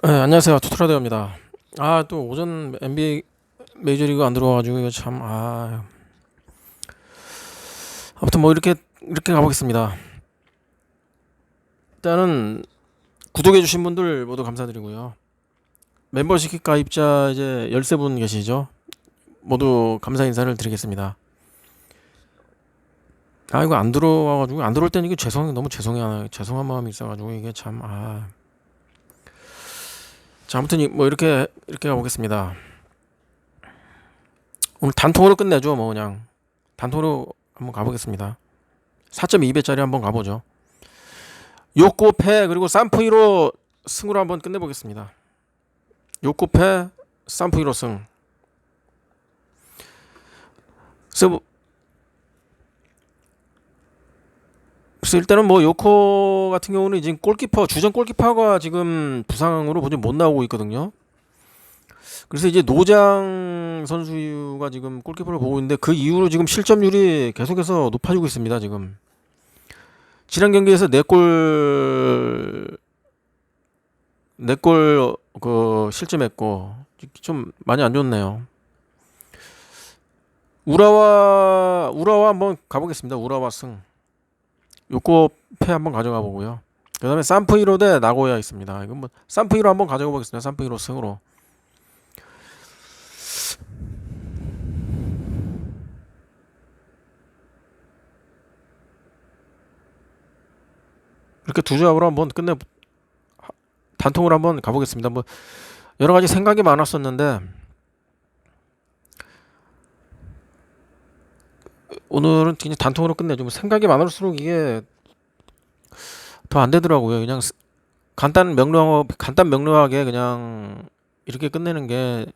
네, 안녕하세요. 투트라데오입니다. 아, 또 오전 NBA 메이저리그 안 들어와가지고 이거 참, 아. 아무튼 뭐 이렇게, 이렇게 가보겠습니다. 일단은 구독해주신 분들 모두 감사드리고요. 멤버십 가입자 이제 13분 계시죠? 모두 감사 인사를 드리겠습니다. 아, 이거 안 들어와가지고, 안 들어올 때는 이게 죄송, 너무 죄송해, 죄송한 마음이 있어가지고 이게 참, 아. 자, 아무튼 이- 뭐 이렇게 이렇게 가보겠습니다. 오늘 단통으로 끝내죠, 뭐 그냥 단통으로 한번 가보겠습니다. 4.2배짜리 한번 가보죠. 요코페 그리고 산프이로 승으로 한번 끝내보겠습니다. 요코페 산프이로 승. 그래 서 그래서 일단은 뭐 요코 같은 경우는 지금 골키퍼 주전 골키퍼가 지금 부상으로 보지 못 나오고 있거든요. 그래서 이제 노장 선수가 지금 골키퍼를 보고 있는데 그 이후로 지금 실점률이 계속해서 높아지고 있습니다. 지금 지난 경기에서 네골 네골 그 실점했고 좀 많이 안 좋네요. 우라와 우라와 한번 가보겠습니다. 우라와 승. 패 한번 가져가 보고요. 그 다음에 산프이로 대 나고야 있습니다. 이건 뭐 산프이로 한번 가져가 보겠습니다. 산프이로 승으로. 이렇게 두 조합으로 한번 끝내 단통으로 한번 가보겠습니다. 뭐 여러 가지 생각이 많았었는데 오늘은 그냥 단통으로 끝내죠. 뭐 생각이 많을수록 이게 더 안 되더라고요. 그냥 스- 간단 명료 간단 명료하게 그냥 이렇게 끝내는 게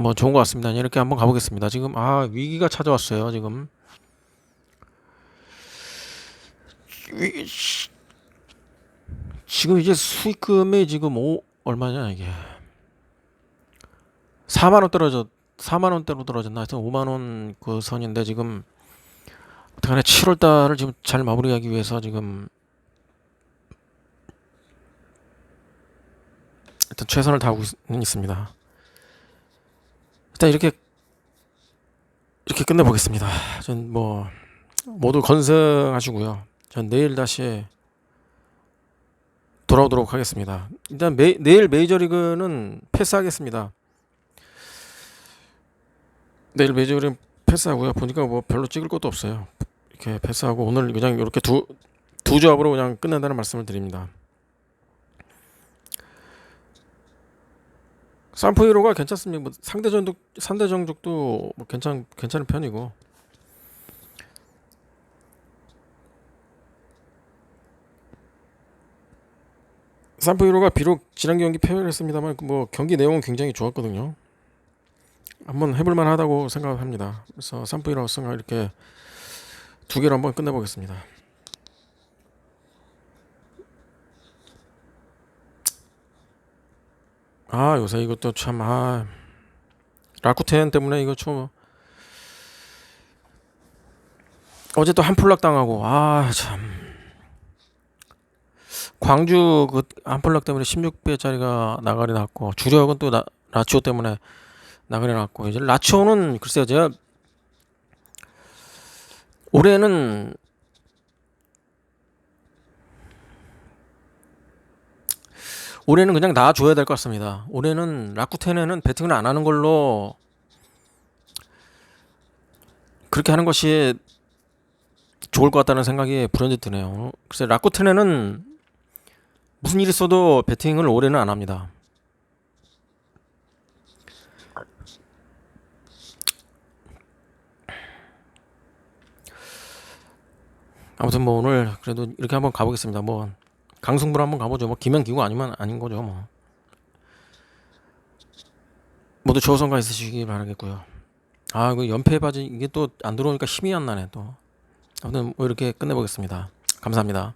뭐 좋은 것 같습니다. 이렇게 한번 가보겠습니다. 지금 아 위기가 찾아왔어요. 지금 지금 이제 수익금이 지금 오 얼마냐 이게 4만 원 떨어졌 4만 원대로 떨어졌나 하여튼 5만 원 그 선인데 지금 어떡하냐 7월 달을 지금 잘 마무리하기 위해서 지금 일단 최선을 다하고 있, 있습니다. 일단 이렇게 이렇게 끝내 보겠습니다. 전 뭐 모두 건승하시고요. 전 내일 다시 돌아오도록 하겠습니다. 일단 매, 내일 메이저리그는 패스하겠습니다. 내일 메이저리그 패스하고요. 보니까 뭐 별로 찍을 것도 없어요. 이렇게 패스하고 오늘 그냥 이렇게 두 두 조합으로 그냥 끝낸다는 말씀을 드립니다. 산포이로가 괜찮습니다. 뭐 상대 전적 상대 정적도 뭐 괜찮 괜찮은 편이고 산포이로가 비록 지난 경기 패배를 했습니다만 뭐 경기 내용은 굉장히 좋았거든요. 한번 해볼 만 하다고 생각합니다. 그래서 산포이로 승을 이렇게 두 개로 한번 끝내보겠습니다. 아 요새 이것도 참 아 라쿠텐 때문에 이거 좀 어제 또 한풀락 당하고 아 참 광주 그 한풀락 때문에 16배짜리가 나가리 났고 주력은 또 나, 라치오 때문에 나가리 났고 이제 라치오는 글쎄요 제가 올해는 올해는 그냥 놔줘야 될 것 같습니다. 올해는 라쿠텐에는 배팅을 안 하는 걸로 그렇게 하는 것이 좋을 것 같다는 생각이 불현듯 드네요. 글쎄 라쿠텐에는 무슨 일 있어도 배팅을 올해는 안 합니다. 아무튼 뭐 오늘 그래도 이렇게 한번 가보겠습니다. 뭐 강승부로 한번 가보죠. 뭐 김현기고 아니면 아닌 거죠. 뭐 모두 조성가 있으시기 바라겠고요. 아, 그 연패 바지 이게 또 안 들어오니까 힘이 안 나네 또. 아무튼 뭐 이렇게 끝내보겠습니다. 감사합니다.